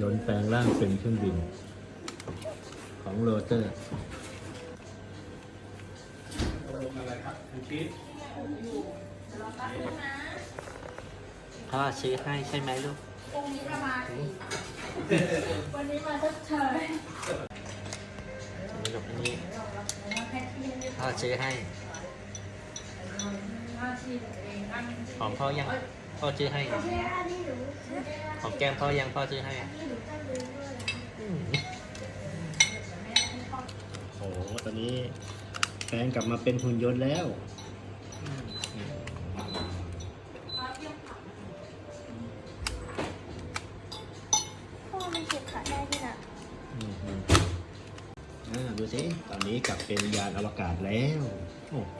ยนต์แปลงร่างเป็นเครื่องบิน ของโรเตอร์พ่อซื้อให้ใช่ไหมลูกพรุ่งนี้ก็มาอีกวันนี้มาชดเชยนี่ลูกนี่มาแค่ที่นี่พ่อซื้อให้หน้าที่ตัวเองนั่งหอมพ่อยัง พ่อซื้อให้ไม่ใช่อันนี้หนูไม่ใช่อันหอมแก้มพ่อยังพ่อซื้อให้นี้หนูต้องดูด้วยนะอืมโอ้โหตอนนี้แปลงกลับมาเป็นหุ่นยนต์แล้วพ่อมันเก็บขาได้ด้วยนะอืมอืมอ่าดูสิ ตอนนี้กลับเป็นยานอวกาศแล้ว โอ้โห